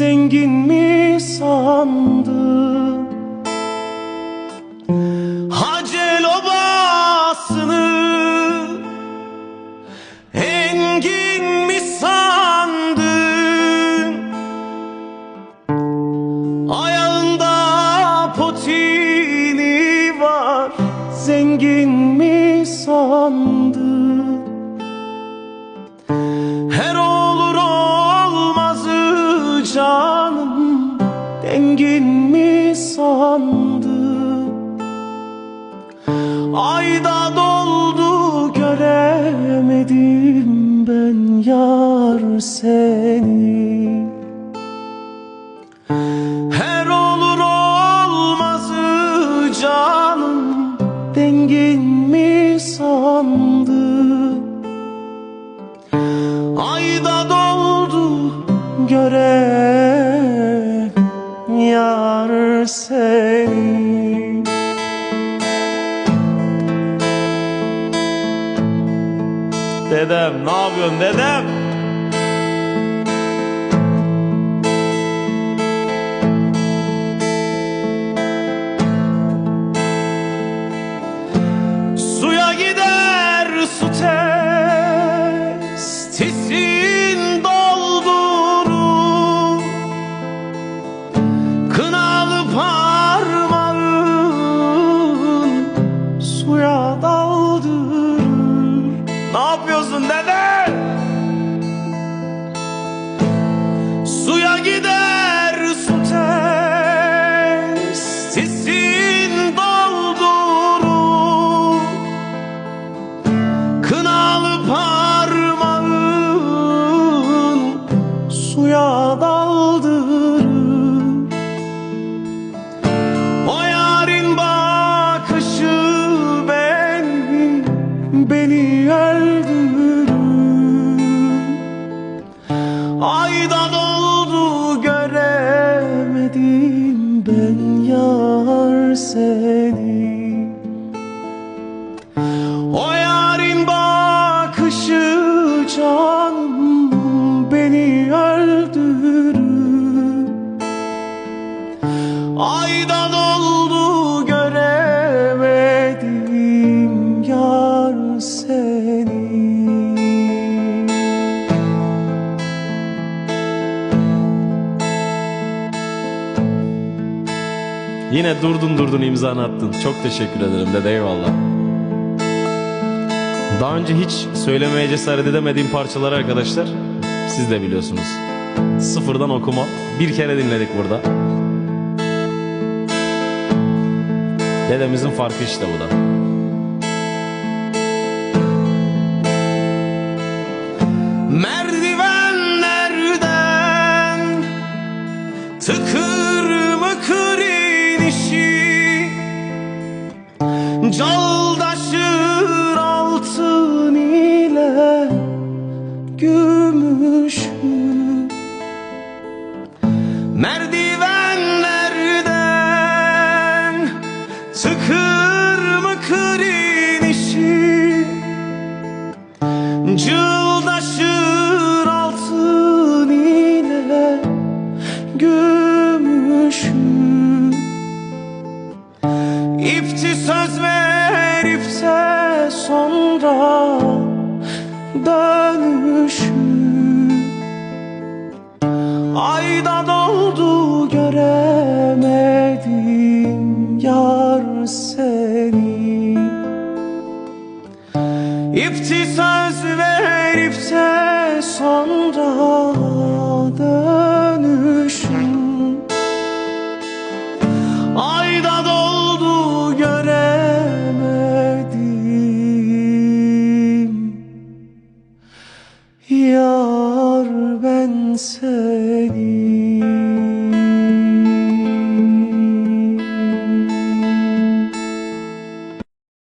Zengin mi sandın Hacel obasını Engin mi sandın? Ayağında potini var Zengin mi sandın Doldu göremedim ben yar seni. Her olur olmazı canım dengin mi sandın Ayda doldu gören yar seni Dedem ne yapıyorsun dedem? Seni. O yarın bakışı canım beni öldürür. Ayda doldu göremedim yar seni Yine durdun durdun imzanı attın. Çok teşekkür ederim dede eyvallah. Daha önce hiç söylemeye cesaret edemediğim parçaları arkadaşlar siz de biliyorsunuz. Sıfırdan okuma. Bir kere dinledik burada. Dedemizin farkı işte bu da. Merdivenlerden tıkır Caldaşır altın ile gümüşü Merdivenlerden tıkır mıkır inişi Cıldaşır altın ile gümüşü İpti söz verip sonra dönüşüm. Ayda doldu göremedim yar seni. İpti söz verip de sonra dönüşüm. Ayda doldu criança